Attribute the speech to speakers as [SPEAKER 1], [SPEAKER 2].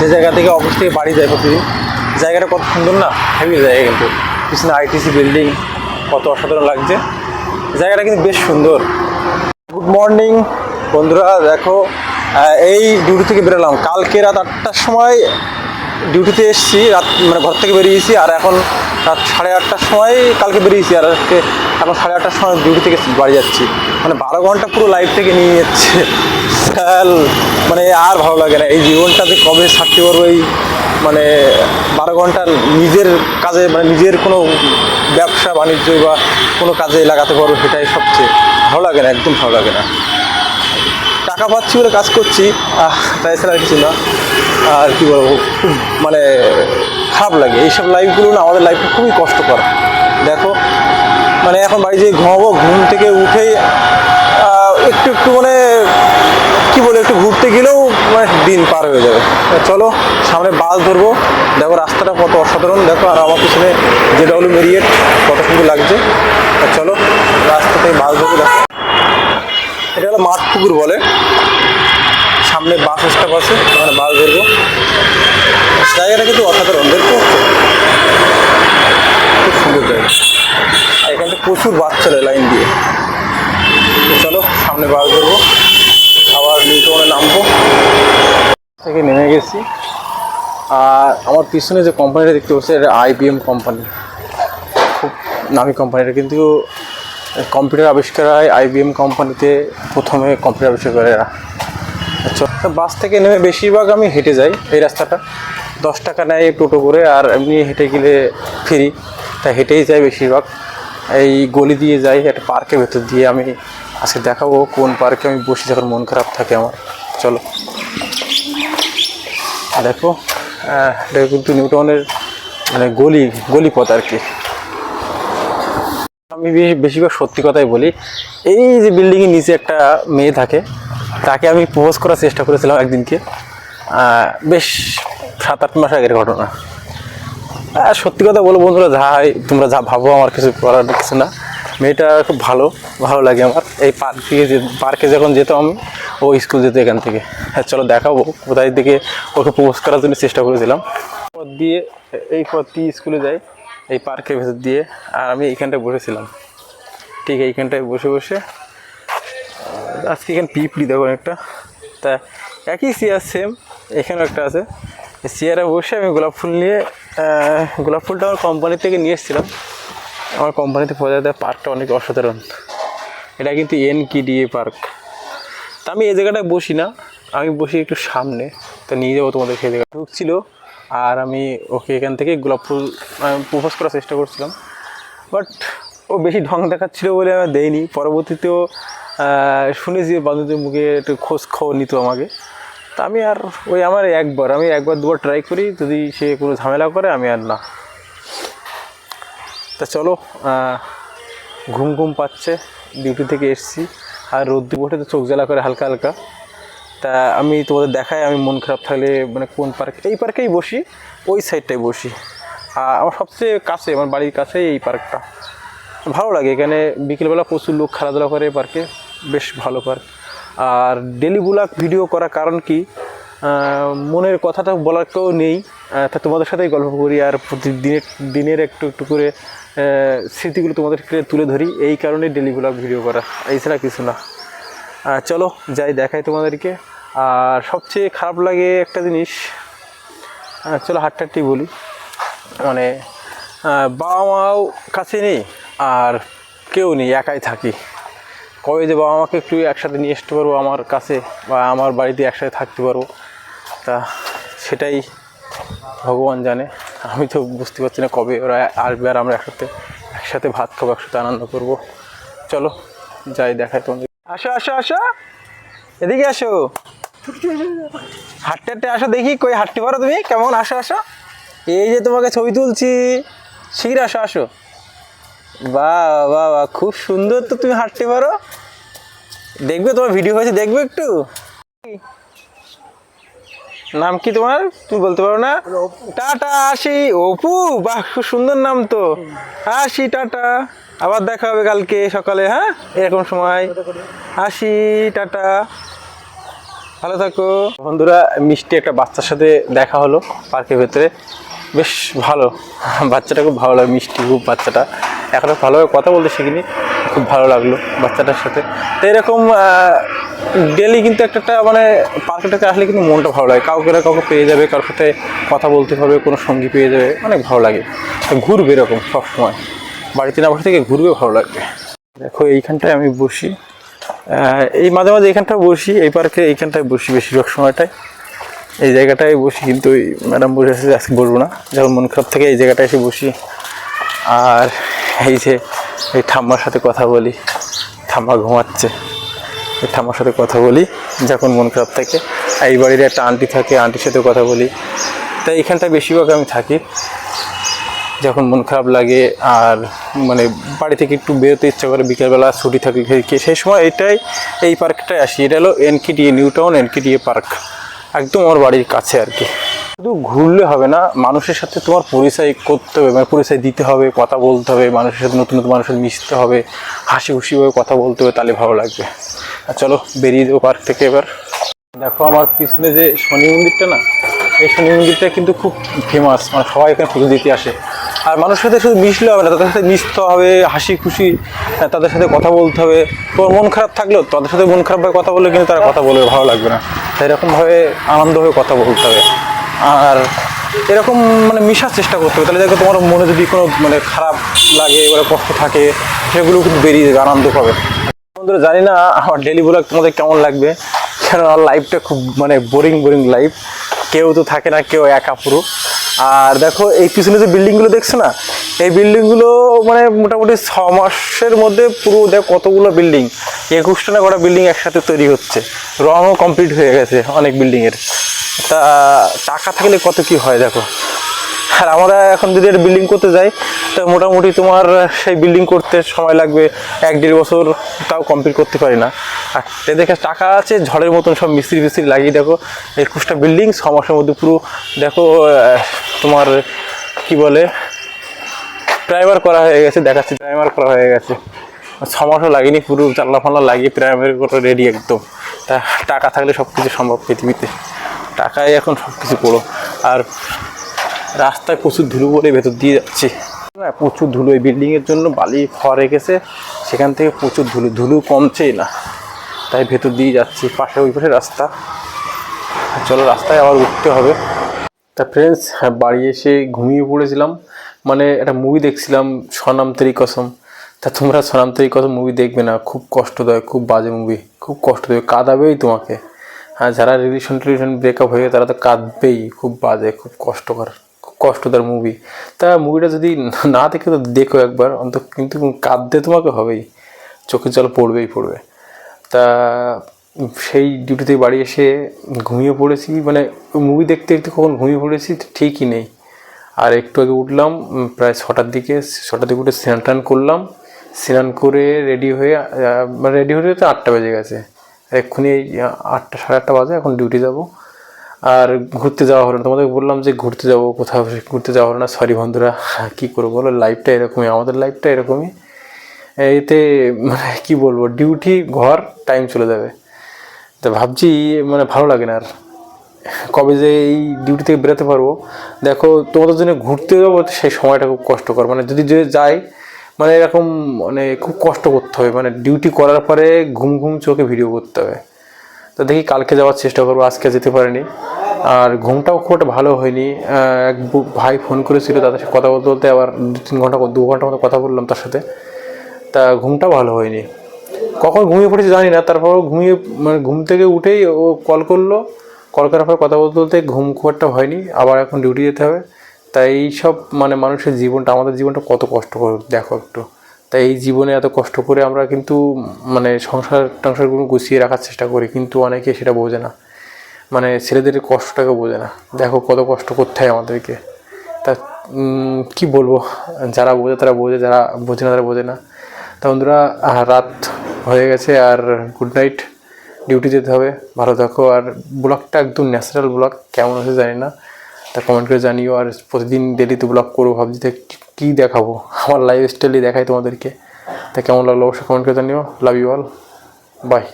[SPEAKER 1] যে জায়গা থেকে অফিস থেকে বাড়ি যায় প্রতিদিন, জায়গাটা কত সুন্দর না? হেভি জায়গা কিন্তু। পিছনে আইটিসি বিল্ডিং কত অসাধারণ লাগছে। জায়গাটা কিন্তু বেশ সুন্দর। গুড মর্নিং বন্ধুরা, দেখো এই ডিউটি থেকে বেরোলাম। কালকে রাত আটটার সময় ডিউটিতে এসেছি, রাত মানে ঘর থেকে বেরিয়েছি আর এখন রাত সাড়ে আটটার সময় কালকে বেরিয়েছি আর আজকে এখন সাড়ে আটটার সময় ডিউটি থেকে বাড়ি যাচ্ছি। মানে বারো ঘণ্টা পুরো লাইফ থেকে নিয়ে যাচ্ছে। স্যাল মানে আর ভালো লাগে না। এই জীবনটাতে কবে ছাড়তে পারব এই মানে বারো ঘণ্টা নিজের কাজে মানে নিজের কোনো ব্যবসা, বাণিজ্য বা কোনো কাজে লাগাতে পারব সেটাই সবচেয়ে ভালো লাগে না, একদম ভালো লাগে না। টাকা পাচ্ছি বলে কাজ করছি। তাই ছাড়া আর কিছু না। আর কি বলব খুব মানে খারাপ লাগে। এইসব লাইফগুলো না আমাদের লাইফটা খুবই কষ্টকর। দেখো মানে এখন বাড়ি যেয়ে ঘুমাবো ঘুম থেকে আহ, একটু একটু মানে কি বলে একটু ঘুরতে গেলেও মানে দিন পার হয়ে যাবে। চলো সামনে বাস ধরবো। দেখো রাস্তাটা কত অসাধারণ। দেখো আর আমার পিছনে যে ডব্লিউ মেরিয়েট কত সুন্দর লাগছে চলো রাস্তা থেকে বাস ধরবো দেখো। এটা হলো মাঠ পুকুর বলে। সামনে বাস স্টপ আছে, ওখানে বাস ধরবো। জায়গাটা কিন্তু অসাধারণ দেখো খুব সুন্দর জায়গা। আর এখানে প্রচুর বাস চলে লাইন দিয়ে। চলো, সামনে বাস ধরবো। আবার নিউটনে নামবো। থেকে নেমে গেছি। আর আমার পিছনে যে কোম্পানিটা দেখতে পাচ্ছি, এটা আইবিএম কোম্পানি খুব নামি কোম্পানিটা কিন্তু কম্পিউটার আবিষ্কার হয় আইবিএম কোম্পানিতে প্রথমে কম্পিউটার আবিষ্কার করে এরা। আচ্ছা বাস থেকে নেমে বেশিরভাগ আমি হেঁটে যাই এই রাস্তাটা। দশ টাকা নেয় টোটো করে আর এমনি হেঁটে গেলে ফ্রি, তাই হেঁটেই যাই বেশিরভাগ। এই গলি দিয়ে যাই, একটা পার্কের ভেতর দিয়ে আমি আজকে দেখাবো কোন পার্কে আমি বসি যখন মন খারাপ থাকে আমার। চলো। দেখো এটা কিন্তু নিউটনের মানে গলি, গলিপথ আর কি। আমি বেশিরভাগ সত্যি কথাই বলি এই যে বিল্ডিংয়ের নিচে একটা মেয়ে থাকে তাকে আমি প্রপোজ করার চেষ্টা করেছিলাম একদিনকে বেশ সাত আট মাস আগের ঘটনা। সত্যি কথা বলো বন্ধুরা যা হয়, তোমরা যা ভাবো আমার কিছু করার কিছু না। মেয়েটা খুব ভালো ভালো লাগে আমার। এই পার্কে পার্কে যখন যেতাম আমি ও স্কুল যেত এখান থেকে। হ্যাঁ চলো দেখাবো কোথায় থেকে ওকে প্রপোজ করার জন্য চেষ্টা করেছিলাম। পথ দিয়ে এই পথ দিয়ে স্কুলে যাই। এই পার্কের ভেতর দিয়ে, আর আমি এইখানটায় বসেছিলাম। ঠিক এইখানটায় বসে বসে আজকে এখানে পিপড়ি দেখো একটা তা একই চেয়ার সেম এখানেও একটা আছে। চেয়ারে বসে আমি গোলাপ ফুল নিয়ে গোলাপ ফুলটা আমার কোম্পানি থেকে নিয়ে এসেছিলাম। আমার কোম্পানিতে পৌঁছে দেয় পার্কটা অনেক অসাধারণ। এটা কিন্তু এন কিডিএ পার্ক। তা আমি এই জায়গাটায় বসি না, আমি বসি একটু সামনে। তা নিয়ে যাব তোমাদের সেই জায়গায়। ঢুকছিল আর আমি ওকে এখান থেকে গোলাপ ফুল প্রপোজ করার চেষ্টা করছিলাম। বাট ও বেশি ঢং দেখাচ্ছিল বলে আমি দেয়নি পরবর্তীতেও শুনেছি বান্ধবীদের মুখে একটু খোঁজ খবর নিত আমাকে। তা আমি আর ওই আমার একবার, আমি একবার দুবার ট্রাই করি, যদি সে কোনো ঝামেলা করে, আমি আর না। তা চলো ঘুম ঘুম পাচ্ছে ডিউটি থেকে এসছি। আর রোদ্দুর বসে তো চোখ জ্বালা করে হালকা হালকা। তা আমি তোমাদের দেখাই, আমি মন খারাপ থাকলে মানে কোন পার্ক এই পার্কেই বসি, ওই সাইডটাই বসি। আর আমার সবচেয়ে কাছে, আমার বাড়ির কাছেই এই পার্কটা ভালো লাগে, এখানে বিকেলবেলা প্রচুর লোক খেলাধুলা করে পার্কে বেশ ভালো পার্ক আর ডেলি ব্লগ ভিডিও করার কারণ কি? মনের কথাটা বলার কেউ নেই। তা তোমাদের সাথেই গল্প করি, আর প্রতিদিনের দিনের একটু একটু করে স্মৃতিগুলো তোমাদেরকে তুলে ধরি। এই কারণে ডেলি ব্লগ ভিডিও করা। এছাড়া কিছু না। চলো, যাই দেখাই তোমাদেরকে। আর সবচেয়ে খারাপ লাগে একটা জিনিস চলো হাট্টাটি বলি। মানে বাবা মাও কাছে নেই আর কেউ নেই, একাই থাকি। কবে যে বাবা মাকে একটু একসাথে নিয়ে আসতে পারব আমার কাছে বা আমার বাড়িতে একসাথে থাকতে পারব, তা সেটাই ভগবান জানে। আমি তো বুঝতে পারছি না কবে ওরা আসবে আর আমরা একসাথে একসাথে ভাত খাব, একসাথে আনন্দ করব। চলো, যাই দেখাই তোমাদের। আসো আসো আসো। এদিকে আসো। হাঁটতে হাঁটতে আসো দেখি কই হাঁটতে পারো তুমি? কেমন? আসো আসো। এই যে তোমাকে ছবি তুলছি। শীঘ্র আসো আসো। বাহ বাহ বাহ, খুব সুন্দর তো তুমি হাঁটতে পারো। দেখবে তোমার ভিডিও হয়েছে, দেখবে একটু। নাম কি তোমার? তুমি বলতে পারো না? টাটা, আসি। অপু, বাহ, খুব সুন্দর নাম তো। আসি, টাটা। আবার দেখা হবে কালকে সকালে হ্যাঁ? এরকম সময়। আসি, টাটা। ভালো থাকো। বন্ধুরা, মিষ্টি একটা বাচ্চার সাথে দেখা হলো পার্কের ভেতরে। বেশ ভালো। বাচ্চাটা খুব ভালো লাগে, মিষ্টি খুব বাচ্চাটা। এখনও ভালোভাবে কথা বলতে শিখিনি, খুব ভালো লাগল বাচ্চাটার সাথে। তো এরকম ডেলি কিন্তু একটা একটা মানে পার্কেটাতে আসলে কিন্তু মনটা ভালো লাগে। কাউকে না কাউকে পেয়ে যাবে, কারোর সাথে কথা বলতে হবে, কোনো সঙ্গী পেয়ে যাবে, অনেক ভালো লাগে। ঘুরবে এরকম সবসময়। বাড়িতে না বসে থেকে ঘুরবে ভালো লাগবে। দেখো, এইখানটায় আমি বসি। এই মাঝে মাঝে এইখানটায় বসি, এই পার্কে এইখানটায় বসি বেশিরভাগ সময়টায়। এই জায়গাটায় বসি কিন্তু ওই ম্যাডাম বসে আছে, আজকে বসবো না। যখন মন খারাপ থাকে, এই জায়গাটায় এসে বসি। আর এই যে, এই ঠাম্মার সাথে কথা বলি, ঠাম্মা ঘুমাচ্ছে, এই ঠাম্মার সাথে কথা বলি, যখন মন খারাপ থাকে। এই বাড়ির একটা আন্টি থাকে আন্টির সাথে কথা বলি। তাই এইখানটায় বেশিরভাগ আমি থাকি। যখন মন খারাপ লাগে আর মানে বাড়ি থেকে একটু বেরোতে ইচ্ছা করে বিকেলবেলা ছুটি থাকে কি সেই সময় এটাই, এই পার্কটায় আসি। এটা হলো NKDA new town NKDA park. একদম আমার বাড়ির কাছে আর কি। শুধু ঘুরলে হবে না, মানুষের সাথে তোমার পরিচয় করতে হবে মানে পরিচয় দিতে হবে, কথা বলতে হবে, মানুষের সাথে নতুন নতুন মানুষের মিশতে হবে হাসি খুশিভাবে কথা বলতে হবে, তাহলে ভালো লাগবে। আর চলো, বেরিয়ে দেবো পার্ক থেকে এবার। দেখো আমার পিছনে যে শনি মন্দিরটা না, এই শনি মন্দিরটা কিন্তু খুব ফেমাস মানে সবাই এখানে পুজো দিতে আসে। আর মানুষের সাথে শুধু মিশলে হবে না, তাদের সাথে মিশতে হবে, হাসি খুশি তাদের সাথে কথা বলতে হবে। তোর মন খারাপ থাকলেও তাদের সাথে মন খারাপভাবে কথা বললে কিন্তু তারা কথা বলবে, ভালো লাগবে না। তাই এরকমভাবে আনন্দভাবে কথা বলতে হবে। আর এরকম মানে মিশার চেষ্টা করতে হবে। তাহলে দেখো তোমার মনে যদি কোনো মানে খারাপ লাগে, এবারে কষ্ট থাকে, সেগুলো কিন্তু বেরিয়ে যাবে, আনন্দ পাবে। বন্ধুরা, জানি না আমার ডেলি ব্লগ তোমাদের কেমন লাগবে। কেন লাইফটা খুব মানে বোরিং বোরিং লাইফ কেউ তো থাকে না, কেউ একা পুরো। আর দেখো, এই পিছনে যে বিল্ডিংগুলো দেখছ না, এই বিল্ডিংগুলো মানে মোটামুটি ছ মাসের মধ্যে পুরো দেখো কতগুলো বিল্ডিং, একুশটা না কটা বিল্ডিং একসাথে তৈরি হচ্ছে। রঙও কমপ্লিট হয়ে গেছে অনেক বিল্ডিংয়ের। তা, টাকা থাকলে কত কি হয় দেখো? আর আমরা এখন যদি একটা বিল্ডিং করতে যাই, তো মোটামুটি তোমার সেই বিল্ডিং করতে সময় লাগবে এক দেড় বছর, তাও কমপ্লিট করতে পারি না। আর তে দেখে টাকা আছে, ঝড়ের মতন সব মিস্ত্রি মিস্ত্রি লাগিয়ে দেখো, একুশটা বিল্ডিং ছ মাসের মধ্যে পুরো দেখো তোমার, কি বলে প্রাইমার করা হয়ে গেছে, দেখাচ্ছি প্রাইমার করা হয়ে গেছে। ছ মাসও লাগেনি, পুরো জানলা ফাল্লা লাগিয়ে প্রাইমারি করে রেডি একদম। তা টাকা থাকলে সব কিছু সম্ভব পৃথিবীতে। টাকাই এখন সব কিছু পুরো। আর রাস্তায় প্রচুর ধুলো পড়ে ভেতর দিয়ে যাচ্ছে। প্রচুর ধুলো এই বিল্ডিংয়ের জন্য বালি খড় রেখেছে। সেখান থেকে প্রচুর ধুলো ধুলো কমছেই না। তাই ভেতর দিয়ে যাচ্ছি, পাশে ওই পাশে রাস্তা। চলো রাস্তায় আবার উঠতে হবে। তা ফ্রেন্ডস বাড়ি এসে ঘুমিয়ে পড়েছিলাম। মানে একটা মুভি দেখছিলাম, সনাম তেরি কসম। তা তোমরা সনাম তেরি কসম মুভি দেখবে না, খুব কষ্টদায়ক, খুব বাজে মুভি খুব কষ্ট দেবে কাঁদাবেই তোমাকে। হ্যাঁ যারা রিলেশন টিলেশন ব্রেকআপ হয়ে তারা তো কাঁদবেই, খুব বাজে, খুব কষ্টকর। কষ্টদার মুভি তা মুভিটা যদি না দেখে তো দেখো একবার, অন্তত কিন্তু কাঁদতে তোমাকে হবেই। চোখের জল পড়বেই পড়বে। তা সেই ডিউটি থেকে বাড়ি এসে ঘুমিয়ে পড়েছি মানে মুভি দেখতে দেখতে কখন ঘুমিয়ে পড়েছি ঠিকই নেই। আর একটু আগে উঠলাম প্রায় ছটার দিকে ছটার দিকে উঠে স্নান টান করলাম। স্নান করে রেডি হয়ে মানে রেডি হতে তো আটটা বেজে গেছে। এক্ষুনি আটটা, সাড়ে আটটা বাজে, এখন ডিউটি যাব। আর ঘুরতে যাওয়া হলো না। তোমাদের বললাম যে ঘুরতে যাব, কোথাও ঘুরতে যাওয়া হলো না। সরি বন্ধুরা, কী করব বলো? লাইফটা এরকমই, আমাদের লাইফটা এরকমই। এতে মানে কী বলব ডিউটি ঘর টাইম চলে যাবে। তো ভাবছি মানে ভালো লাগে না আর। কবে যে এই ডিউটি থেকে বেরোতে পারব। দেখো, তোমাদের জন্য ঘুরতে যাব সেই সময়টা খুব কষ্টকর। মানে যদি যে যাই মানে এরকম মানে খুব কষ্ট করতে হবে। মানে ডিউটি করার পরে ঘুম ঘুম চোখে ভিডিও করতে হবে। তো দেখি কালকে যাওয়ার চেষ্টা করব, আজকে যেতে পারিনি। আর ঘুমটাও খুব একটা ভালো হয়নি। এক ভাই ফোন করেছিল তাদের সাথে কথা বলতে বলতে, আবার দু তিন ঘণ্টা, দু ঘণ্টা মতো কথা বললাম তার সাথে। তা ঘুমটা ভালো হয়নি। কখন ঘুমিয়ে পড়েছে জানি না তারপর ঘুমিয়ে মানে ঘুম থেকে উঠেই ও কল করল। কল করার পর কথা বলতে বলতে ঘুম খুব একটা হয়নি, আবার এখন ডিউটি যেতে হবে। তাই সব মানে মানুষের জীবনটা, আমাদের জীবনটা কত কষ্ট করে দেখো একটু। তাই এই জীবনে এত কষ্ট করে আমরা কিন্তু মানে সংসার টংসারগুলো গুছিয়ে রাখার চেষ্টা করি, কিন্তু অনেকে সেটা বোঝে না। মানে ছেলেদের কষ্টটাকে বোঝে না। দেখো কত কষ্ট করতে হয় আমাদেরকে। তা কি বলব? যারা বোঝে তারা বোঝে, যারা বোঝে না তারা বোঝে না। তা বন্ধুরা রাত হয়ে গেছে আর গুড নাইট ডিউটি যেতে হবে। ভালো থাকো। আর ব্লগটা একদম ন্যাচারাল ব্লগ, কেমন হয়েছে জানি না। তা কমেন্ট করে জানিও। আর প্রতিদিন ডেলিতে ব্লগ করব, ভাবছি কী দেখাবো? আমার লাইফ স্টাইলই দেখাই তোমাদেরকে। তা কেমন লাগল? অবশ্যই কমেন্ট করে জানিও। Love you all by